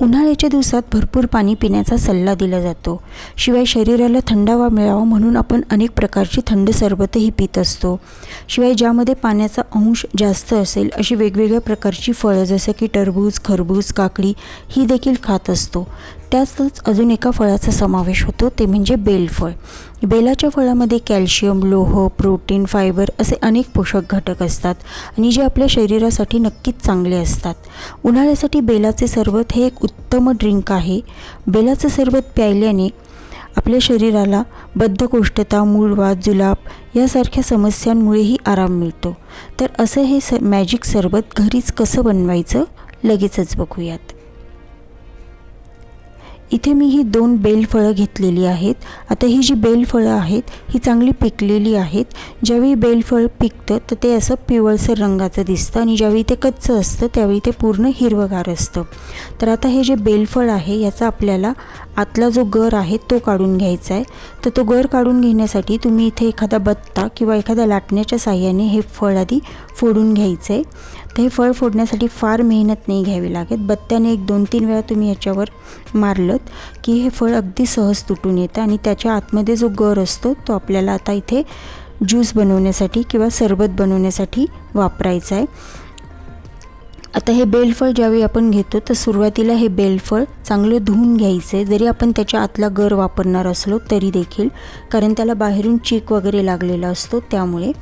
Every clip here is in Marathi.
उन्हाळ्याच्या दिवसात भरपूर पाणी पिण्याचा सल्ला दिला जातो. शिवाय शरीराला थंडावा मिळावा म्हणून आपण अनेक प्रकारची थंड सरबतही पित असतो. शिवाय ज्यामध्ये पाण्याचा अंश जास्त असेल अशी वेगवेगळ्या प्रकारची फळं जसं की टरबूज खरबूज काकडी ही देखील खात असतो. त्यातच अजून एका फळाचा समावेश होतो ते म्हणजे बेलफळ. बेलाच्या फळामध्ये कॅल्शियम लोह प्रोटीन फायबर असे अनेक पोषक घटक असतात आणि जे आपल्या शरीरासाठी नक्कीच चांगले असतात. उन्हाळ्यासाठी बेलाचे सरबत हे एक उत्तम ड्रिंक आहे. बेलाचं सरबत प्यायल्याने आपल्या शरीराला बद्धकोष्ठता मूळवाद जुलाब यासारख्या समस्यांमुळेही आराम मिळतो. तर असं हे स मॅजिक सरबत घरीच कसं बनवायचं लगेचच बघूयात. इथे मी ही दोन बेलफळं घेतलेली आहेत. आता ही जी बेलफळं आहेत ही चांगली पिकलेली आहेत. ज्यावेळी बेलफळ पिकतं तर ते असं पिवळसर रंगाचं दिसतं आणि ज्यावेळी ते कच्चं असतं त्यावेळी ते पूर्ण हिरवगार असतं. तर आता हे जे बेलफळ आहे याचा आपल्याला आतला जो गर आहे तो काढून घ्यायचा आहे. तर तो गर काढून घेण्यासाठी तुम्ही इथे एखादा बत्ता किंवा एखाद्या लाटण्याच्या साह्याने हे फळ आधी फोडून घ्यायचं आहे. तर हे फळ फोडण्यासाठी फार मेहनत नाही घ्यावी लागत. बत्त्याने एक दोन तीन वेळा तुम्ही याच्यावर मारलं की हे फळ अगदी सहज तुटून येतं आणि त्याच्या आतमध्ये जो गर असतो तो आपल्याला आता इथे ज्यूस बनवण्यासाठी किंवा सरबत बनवण्यासाठी वापरायचा आहे. आता हे बेलफळ ज्यावेळी आपण घेतो तर सुरुवातीला हे बेलफळ चांगलं धुवून घ्यायचं जरी आपण त्याच्या आतला गर वापरणार असलो तरी देखील कारण त्याला बाहेरून चीक वगैरे लागलेला असतो त्यामुळे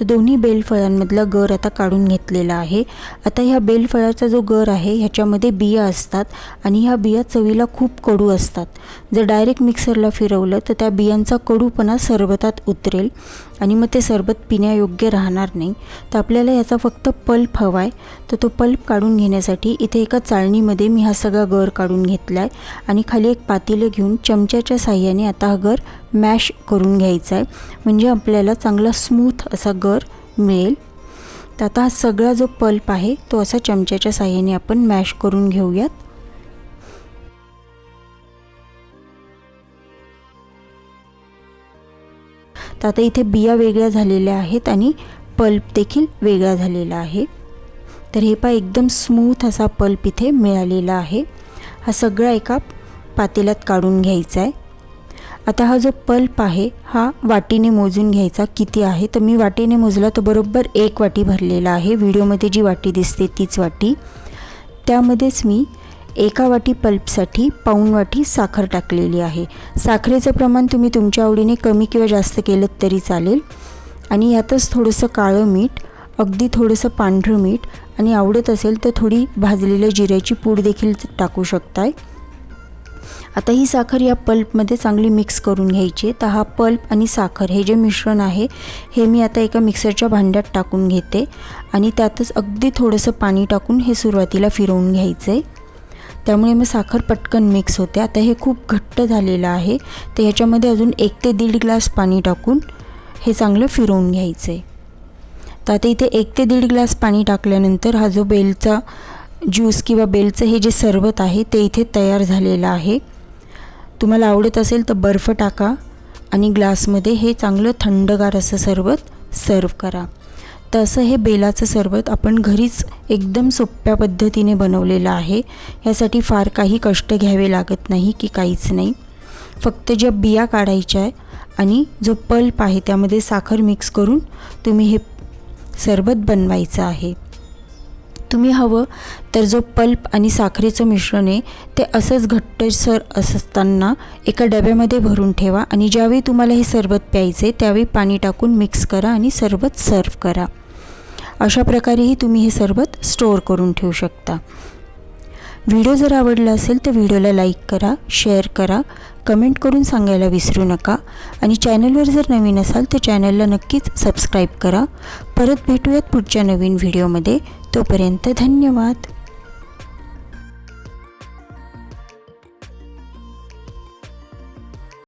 तर दोन्ही बेलफळांमधला गर आता काढून घेतलेला आहे. आता ह्या बेलफळाचा जो गर आहे ह्याच्यामध्ये बिया असतात आणि ह्या बिया चवीला खूप कडू असतात. जर डायरेक्ट मिक्सरला फिरवलं तर त्या बियांचा कडूपणा सरबतात उतरेल आणि मग ते सरबत पिण्यायोग्य राहणार नाही. तर आपल्याला याचा फक्त पल्प हवा आहे तर तो पल्प काढून घेण्यासाठी इथे एका चाळणीमध्ये मी हा सगळा गर काढून घेतला आहे आणि खाली एक पातेलं घेऊन चमच्याच्या साह्याने आता हा गर मॅश करून घ्यायचा आहे. म्हणजे आपल्याला चांगला स्मूथ असा गर मिळेल. तर आता हा सगळा जो पल्प आहे तो असा चमच्याच्या साह्याने आपण मॅश करून घेऊयात. तर आता इथे बिया वेगळ्या झालेल्या आहेत आणि पल्प देखील वेगळा झालेला आहे. तर हे पा एकदम स्मूथ असा पल्प इथे मिळालेला आहे. हा सगळा एका पातेल्यात काढून घ्यायचा आहे. आता हा जो पल्प आहे हा वाटीने मोजून घ्यायचा किती आहे? तर मी वाटीने मोजला तर बरोबर एक वाटी भरलेला आहे. व्हिडिओमध्ये जी वाटी दिसते तीच वाटी. त्यामध्येच मी एका वाटी पल्पसाठी पाऊण वाटी साखर टाकलेली आहे. साखरेचं प्रमाण तुम्ही तुमच्या आवडीने कमी किंवा जास्त केलं तरी चालेल. आणि यातच थोडंसं काळं मीठ अगदी थोडंसं पांढरं मीठ आणि आवडत असेल तर थोडी भाजलेल्या जिऱ्याची पूड देखील टाकू शकताय. आता ही साखर या पल्पमध्ये चांगली मिक्स करून घ्यायची तर हा पल्प आणि साखर हे जे मिश्रण आहे हे मी आता एका मिक्सरच्या भांड्यात टाकून घेते. आणि त्यातच अगदी थोडंसं पाणी टाकून हे सुरुवातीला फिरवून घ्यायचं आहे त्यामुळे मग साखर पटकन मिक्स होते. आता हे खूप घट्ट झालेलं आहे. तर ह्याच्यामध्ये अजून एक ते दीड ग्लास पाणी टाकून हे चांगलं फिरवून घ्यायचं आहे तर आता इथे एक ते दीड ग्लास पाणी टाकल्यानंतर हा जो बेलचा ज्यूस किंवा बेलचं हे जे सरबत आहे ते इथे तयार झालेलं आहे. तुम्हाला आवडत असेल तर बर्फ टाका आणि ग्लासमध्ये हे चांगलं थंडगार असं सरबत सर्व करा. तसं हे बेलाचं सरबत आपण घरीच एकदम सोप्या पद्धतीने बनवलेलं आहे. यासाठी फार काही कष्ट घ्यावे लागत नाही की काहीच नाही. फक्त ज्या बिया काढायच्या आहे आणि जो पल्प आहे त्यामध्ये साखर मिक्स करून तुम्ही हे सरबत बनवायचं आहे. तुम्ही हवं तर जो पल्प आणि साखरेचं मिश्रण आहे ते असंच घट्टसर असताना एका डब्यामध्ये भरून ठेवा आणि ज्यावेळी तुम्हाला हे सरबत प्यायचे त्यावेळी पाणी टाकून मिक्स करा आणि सरबत सर्व करा. अशा प्रकारेही तुम्ही हे सरबत स्टोअर करून ठेवू शकता. व्हिडिओ जर आवडला असेल तर व्हिडिओला लाईक करा शेअर करा कमेंट करून सांगायला विसरू नका. आणि चॅनलवर जर नवीन असाल तर चॅनलला नक्कीच सबस्क्राईब करा. परत भेटूयात पुढच्या नवीन व्हिडिओमध्ये. तोपर्यंत धन्यवाद.